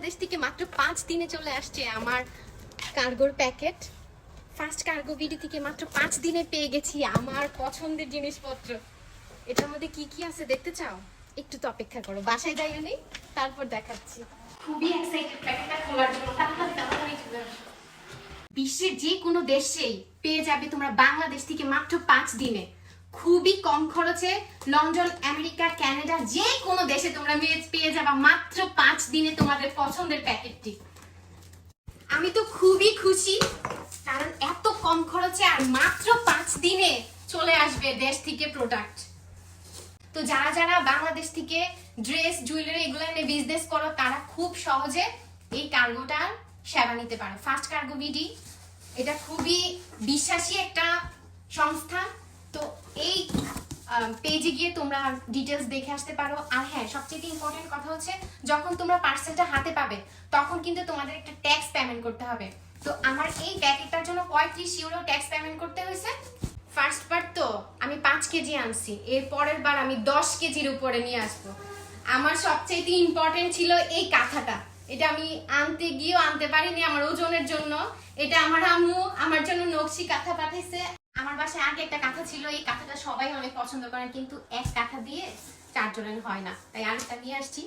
বাংলাদেশ থেকে মাত্র পাঁচ দিনে চলে আসছে আমার কার্গোর প্যাকেট। ফার্স্ট কার্গো বিডি থেকে মাত্র পাঁচ দিনে পেয়ে গেছি আমার পছন্দের জিনিসপত্র। এটার মধ্যে কি কি আছে দেখতে চাও? একটু তো অপেক্ষা করো। বাসায় যাই নেই তারপর দেখাচ্ছি। খুবই এক্সাইটেড প্যাকেটটা খোলার জন্য। বিশ্বের যে কোনো দেশেই পেয়ে যাবে তোমরা বাংলাদেশ থেকে মাত্র পাঁচ দিনে। খুবই কম খরচে লন্ডন, আমেরিকা, কানাডা, যে কোনো দেশে তোমরা মেয়ে- পেয়ে যাবে মাত্র পাঁচ দিনে তোমাদের পছন্দের প্যাকেটটি। আমি তো খুবই খুশি, কারণ এত কম খরচে আর মাত্র পাঁচ দিনে চলে আসবে দেশ থেকে প্রোডাক্ট তো যারা যারা বাংলাদেশ থেকে ড্রেস জুয়েলারি এগুলো নিয়ে বিজনেস করো, তারা খুব সহজে এই কার্গোটার সেবা নিতে পারো। ফার্স্ট কার্গো বিডি এটা খুবই বিশ্বাসী একটা সংস্থা। পেজে গিয়ে তোমরা ডিটেলস দেখে আসতে পারো। আর হ্যাঁ সবচেয়ে ইম্পর্টেন্ট কথা হচ্ছে, যখন তোমরা পার্সেলটা হাতে পাবে, তখন কিন্তু তোমাদের একটা ট্যাক্স পেমেন্ট করতে হবে। তো আমার এই প্যাকেটটার জন্য পঁয়ত্রিশ ইউরো ট্যাক্স পেমেন্ট করতে হয়েছে। ফার্স্ট বার তো, আমি পাঁচ কেজি আনছি, এর পরের বার আমি দশ কেজির উপরে নিয়ে আসব। আমার সবচেয়ে ইম্পর্টেন্ট ছিল এই কাঁথাটা। এটা আমি আনতে গিয়েও আনতে পারিনি আমার ওজনের জন্য। এটা আমার আম্মু আমার জন্য নকশি কাঁথা পাঠাইছে। আমার বাসায় আগে একটা কাঁথা ছিল, এই কাঁথাটা সবাই অনেক পছন্দ করেন, কিন্তু এক কাঁথা দিয়ে চারজনের হয় না। তাই আরেকটা নিয়ে আসছি।